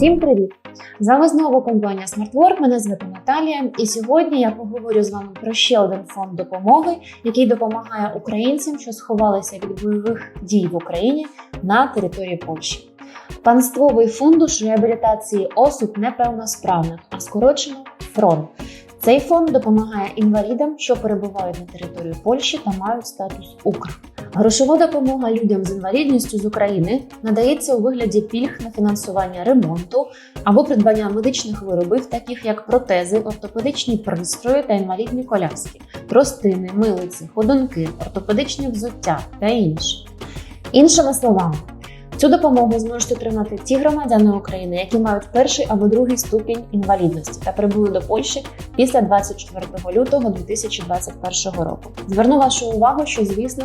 Всім привіт! З вами знову компанія SmartWork, Мене звати Наталія, і сьогодні я поговорю з вами про ще один фонд допомоги, який допомагає українцям, що сховалися від бойових дій в Україні на території Польщі. Панствовий фундуш реабілітації осіб непевносправних, а скорочено ФРОН. Цей фонд допомагає інвалідам, що перебувають на території Польщі та мають статус УКР. Грошова допомога людям з інвалідністю з України надається у вигляді пільг на фінансування ремонту або придбання медичних виробів, таких як протези, ортопедичні пристрої та інвалідні коляски, тростини, милиці, ходунки, ортопедичні взуття та інше. Іншими словами, Цю допомогу зможуть отримати ті громадяни України, які мають перший або другий ступінь інвалідності та прибули до Польщі після 24 лютого 2021 року. Зверну вашу увагу, що звісно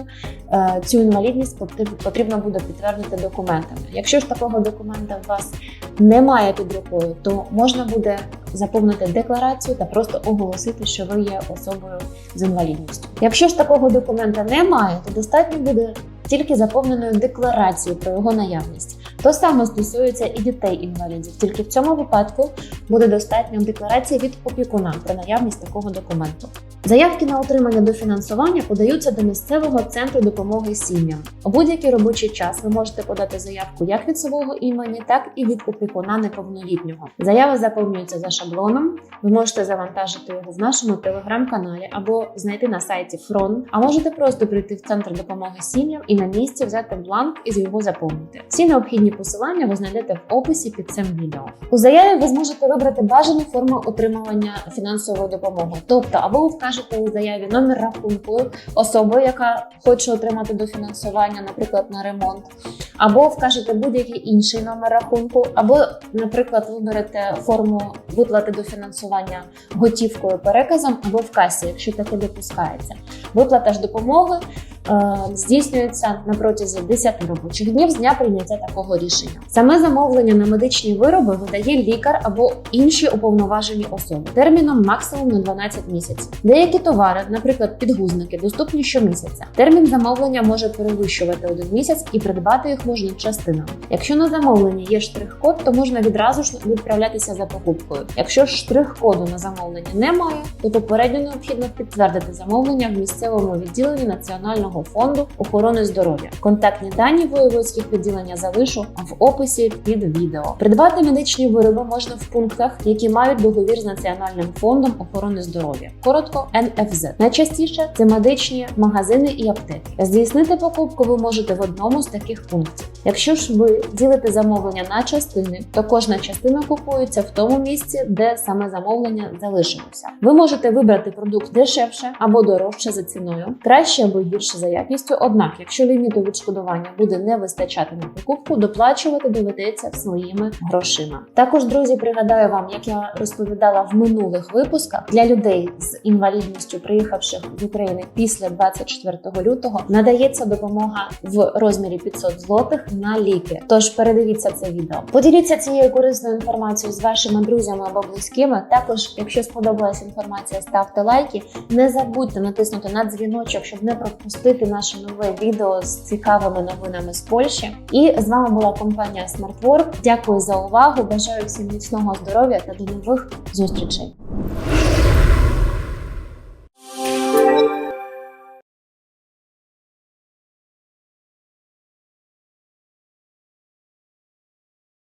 е, цю інвалідність потрібно буде підтвердити документами. Якщо ж такого документа у вас немає під рукою, то можна буде заповнити декларацію та просто оголосити, що ви є особою з інвалідністю. Якщо ж такого документа немає, то достатньо буде тільки заповненою декларацією про його наявність. То саме стосується і дітей-інвалідів. Тільки в цьому випадку буде достатньо декларації від опікуна про наявність такого документу. Заявки на отримання дофінансування подаються до місцевого центру допомоги сім'ям. У будь-який робочий час ви можете подати заявку як від свого імені, так і від опікуна неповнолітнього. Заява заповнюється за шаблоном. Ви можете завантажити його в нашому телеграм-каналі або знайти на сайті Фрон. А можете просто прийти в центр допомоги сім'ям і на місці взяти бланк і його заповнити. Всі необхідні посилання ви знайдете в описі під цим відео. У заяві ви зможете вибрати бажану форму отримування фінансової допомоги, тобто або ви вкажете у заяві номер рахунку особи, яка хоче отримати дофінансування, наприклад, на ремонт, або вкажете будь-який інший номер рахунку, або, наприклад, виберете форму виплати дофінансування готівкою переказом або в касі, якщо таке допускається. Виплата ж допомоги здійснюється на протязі 10 робочих днів з дня прийняття такого рішення. Саме замовлення на медичні вироби видає лікар або інші уповноважені особи терміном максимум на 12 місяців. Деякі товари, наприклад, підгузники, доступні щомісяця. Термін замовлення може перевищувати один місяць і придбати їх можна частинами. Якщо на замовленні є штрих-код, то можна відразу ж відправлятися за покупкою. Якщо штрих-коду на замовлення немає, то попередньо необхідно підтвердити замовлення в місцевому відділенні Національного фонду охорони здоров'я. Контактні дані воєводських відділення залишу в описі під відео. Придбати медичні вироби можна в пунктах, які мають договір з Національним фондом охорони здоров'я, коротко НФЗ. Найчастіше це медичні магазини і аптеки. Здійснити покупку ви можете в одному з таких пунктів. Якщо ж ви ділите замовлення на частини, то кожна частина купується в тому місці, де саме замовлення залишилося. Ви можете вибрати продукт дешевше або дорожче за ціною, краще або гірше за якістю. Однак, якщо ліміту відшкодування буде не вистачати на покупку, доплачувати доведеться своїми грошима. Також, друзі, пригадаю вам, як я розповідала в минулих випусках для людей з інвалідністю, приїхавших з України після 24 лютого, надається допомога в розмірі 500 злотих на ліки. Тож передивіться це відео. Поділіться цією корисною інформацією з вашими друзями або близькими. Також, якщо сподобалась інформація, ставте лайки. Не забудьте натиснути на дзвіночок, щоб не пропустити наше нове відео з цікавими новинами з Польщі. І з вами була компанія SmartWork. Дякую за увагу. Бажаю всім міцного здоров'я та до нових зустрічей.